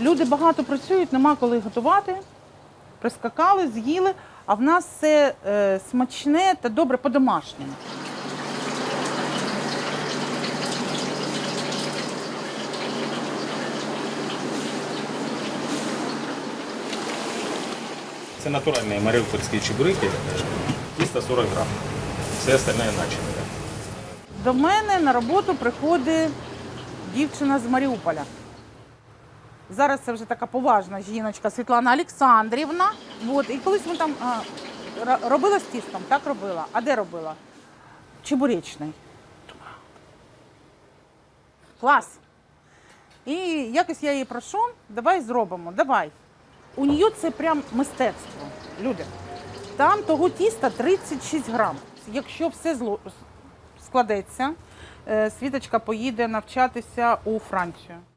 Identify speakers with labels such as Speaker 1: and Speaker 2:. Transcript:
Speaker 1: Люди багато працюють, нема коли готувати. Прискакали, з'їли, а в нас все е, смачне та добре по-домашньому.
Speaker 2: Це натуральні маріупольські чебуреки, е, 340 грам. Все остальне начинка.
Speaker 1: До мене на роботу приходить дівчина з Маріуполя. Зараз це вже така поважна жіночка Світлана Олександрівна. От, і колись ми там а, робила з тістом, так робила. А де робила? Чебуречний. Клас. І якось я її прошу, давай зробимо, давай. У нее це прям мистецтво. Люди. Там того тіста 36 грам. Якщо все зло складеться, е, Світочка поїде навчатися у Францію.